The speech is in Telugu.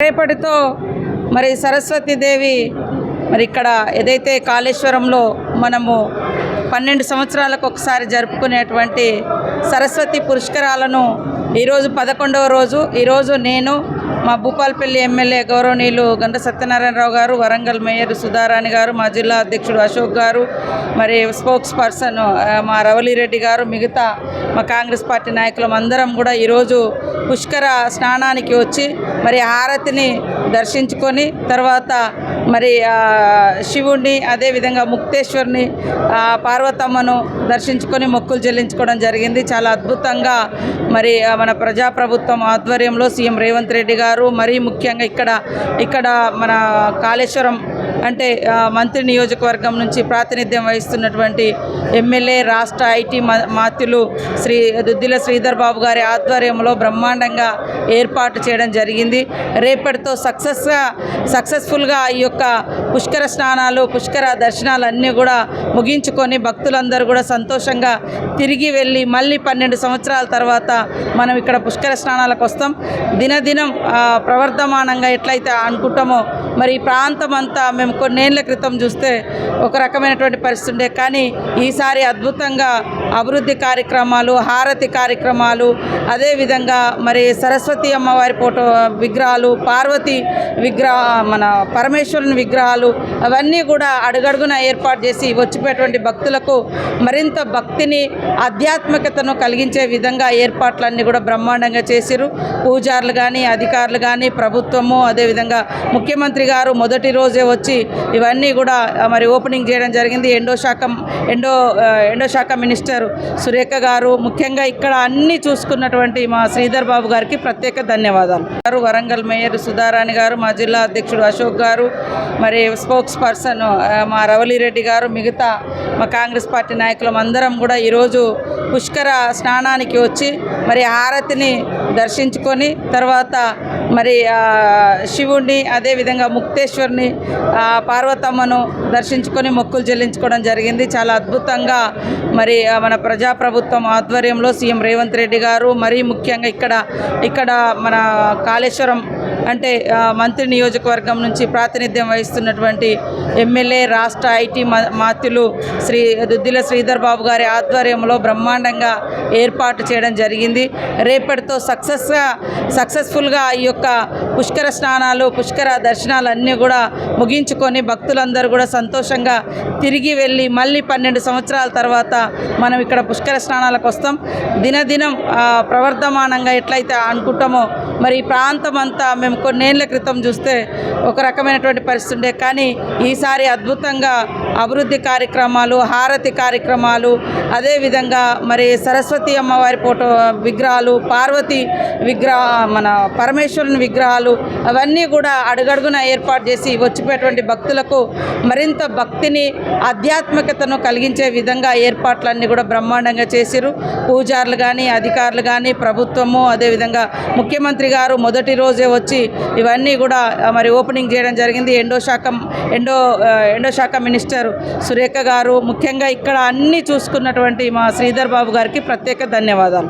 రేపటితో మరి సరస్వతీదేవి మరి ఇక్కడ ఏదైతే కాళేశ్వరంలో మనము పన్నెండు సంవత్సరాలకు ఒకసారి జరుపుకునేటువంటి సరస్వతి పురస్కారాలను ఈరోజు పదకొండవ రోజు ఈరోజు నేను మా భూపాలపల్లి ఎమ్మెల్యే గౌరవనీయులు గంట సత్యనారాయణరావు గారు వరంగల్ మేయర్ సుధారాణి గారు మా జిల్లా అధ్యక్షుడు అశోక్ గారు మరి స్పోక్స్ పర్సన్ మా రవలిరెడ్డి గారు మిగతా మా కాంగ్రెస్ పార్టీ నాయకులం అందరం కూడా ఈరోజు పుష్కర స్నానానికి వచ్చి మరి హారతిని దర్శించుకొని తర్వాత మరి శివుణ్ణి అదేవిధంగా ముక్తేశ్వరుని పార్వతమ్మను దర్శించుకొని మొక్కులు చెల్లించుకోవడం జరిగింది. చాలా అద్భుతంగా మరి మన ప్రజాప్రభుత్వం ఆధ్వర్యంలో సీఎం రేవంత్ రెడ్డి గారు మరీ ముఖ్యంగా ఇక్కడ ఇక్కడ మన కాళేశ్వరం అంటే మంత్రి నియోజకవర్గం నుంచి ప్రాతినిధ్యం వహిస్తున్నటువంటి ఎమ్మెల్యే రాష్ట్ర ఐటీ మా- మాత్యులు శ్రీ దుద్దిల శ్రీధర్ బాబు గారి ఆధ్వర్యంలో బ్రహ్మాండంగా ఏర్పాటు చేయడం జరిగింది. రేపటితో సక్సెస్గా సక్సెస్ఫుల్గా ఈ యొక్క పుష్కర స్నానాలు పుష్కర దర్శనాలు అన్నీ కూడా ముగించుకొని భక్తులందరూ కూడా సంతోషంగా తిరిగి వెళ్ళి మళ్ళీ పన్నెండు సంవత్సరాల తర్వాత మనం ఇక్కడ పుష్కర స్నానాలకు వస్తాం. దినదినం ప్రవర్తమానంగా ప్రవర్ధమానంగా ఎట్లయితే అనుకుంటామో మరి ఈ ప్రాంతం అంతా మేము కొన్నేళ్ళ క్రితం చూస్తే ఒక రకమైనటువంటి పరిస్థితి ఉండే. కానీ ఈసారి అద్భుతంగా అభివృద్ధి కార్యక్రమాలు హారతి కార్యక్రమాలు అదేవిధంగా మరి సరస్వతి అమ్మవారి ఫోటో విగ్రహాలు పార్వతి విగ్రహ మన పరమేశ్వరుని విగ్రహాలు అవన్నీ కూడా అడుగడుగున ఏర్పాటు చేసి వచ్చిపోయేటువంటి భక్తులకు మరింత భక్తిని ఆధ్యాత్మికతను కలిగించే విధంగా ఏర్పాట్లన్నీ కూడా బ్రహ్మాండంగా చేసిరు పూజారులు కానీ అధికారులు కానీ ప్రభుత్వము అదేవిధంగా ముఖ్యమంత్రి గారు మొదటి రోజే వచ్చి ఇవన్నీ కూడా మరి ఓపెనింగ్ చేయడం జరిగింది. ఎండో శాఖ ఎండో ఎండోశాఖ ఎండో శాఖ మినిస్టర్ సురేఖ గారు ముఖ్యంగా ఇక్కడ అన్ని చూసుకున్నటువంటి మా శ్రీధర్ బాబు గారికి ప్రత్యేక ధన్యవాదాలు. గారు వరంగల్ మేయర్ సుధారాణి గారు మా జిల్లా అధ్యక్షుడు అశోక్ గారు మరి స్పోక్స్ పర్సన్ మా రవలిరెడ్డి గారు మిగతా మా కాంగ్రెస్ పార్టీ నాయకులం అందరం కూడా ఈరోజు పుష్కర స్నానానికి వచ్చి మరి హారతిని దర్శించుకొని తర్వాత మరి శివుణ్ణి అదేవిధంగా ముక్తేశ్వరుని పార్వతమ్మను దర్శించుకొని మొక్కులు చెల్లించుకోవడం జరిగింది. చాలా అద్భుతంగా మరి మన ప్రజాప్రభుత్వం ఆధ్వర్యంలో సీఎం రేవంత్ రెడ్డి గారు మరీ ముఖ్యంగా ఇక్కడ ఇక్కడ మన కాళేశ్వరం అంటే మంత్రి నియోజకవర్గం నుంచి ప్రాతినిధ్యం వహిస్తున్నటువంటి ఎమ్మెల్యే రాష్ట్ర ఐటీ మా- మాత్యులు శ్రీ దుద్దిల శ్రీధర్ బాబు గారి ఆధ్వర్యంలో బ్రహ్మాండంగా ఏర్పాటు చేయడం జరిగింది. రేపటితో సక్సెస్గా సక్సెస్ఫుల్గా ఈ యొక్క పుష్కర స్నానాలు పుష్కర దర్శనాలు అన్నీ కూడా ముగించుకొని భక్తులందరూ కూడా సంతోషంగా తిరిగి వెళ్ళి మళ్ళీ పన్నెండు సంవత్సరాల తర్వాత మనం ఇక్కడ పుష్కర స్నానాలకు వస్తాం. దినదినం ప్రవర్ధమానంగా ఎట్లయితే అనుకుంటామో మరి ఈ ప్రాంతం అంతా మేము కొన్నేళ్ళ క్రితం చూస్తే ఒక రకమైనటువంటి పరిస్థితి ఉండే. కానీ ఈసారి అద్భుతంగా అభివృద్ధి కార్యక్రమాలు హారతి కార్యక్రమాలు అదేవిధంగా మరి సరస్వతి అమ్మవారి ఫోటో విగ్రహాలు పార్వతి విగ్రహ మన పరమేశ్వరుని విగ్రహాలు అవన్నీ కూడా అడుగడుగున ఏర్పాటు చేసి వచ్చిపోయేటువంటి భక్తులకు మరింత భక్తిని ఆధ్యాత్మికతను కలిగించే విధంగా ఏర్పాట్లన్నీ కూడా బ్రహ్మాండంగా చేసిరు పూజారులు కానీ అధికారులు కానీ ప్రభుత్వము అదేవిధంగా ముఖ్యమంత్రి గారు మొదటి రోజే వచ్చి ఇవన్నీ కూడా మరి ఓపెనింగ్ చేయడం జరిగింది. ఎండో శాఖ ఎండో ఎండో శాఖ మినిస్టర్ సురేఖ గారు ముఖ్యంగా ఇక్కడ అన్నీ చూసుకున్నటువంటి మా శ్రీధర్ బాబు గారికి ప్రత్యేక ధన్యవాదాలు.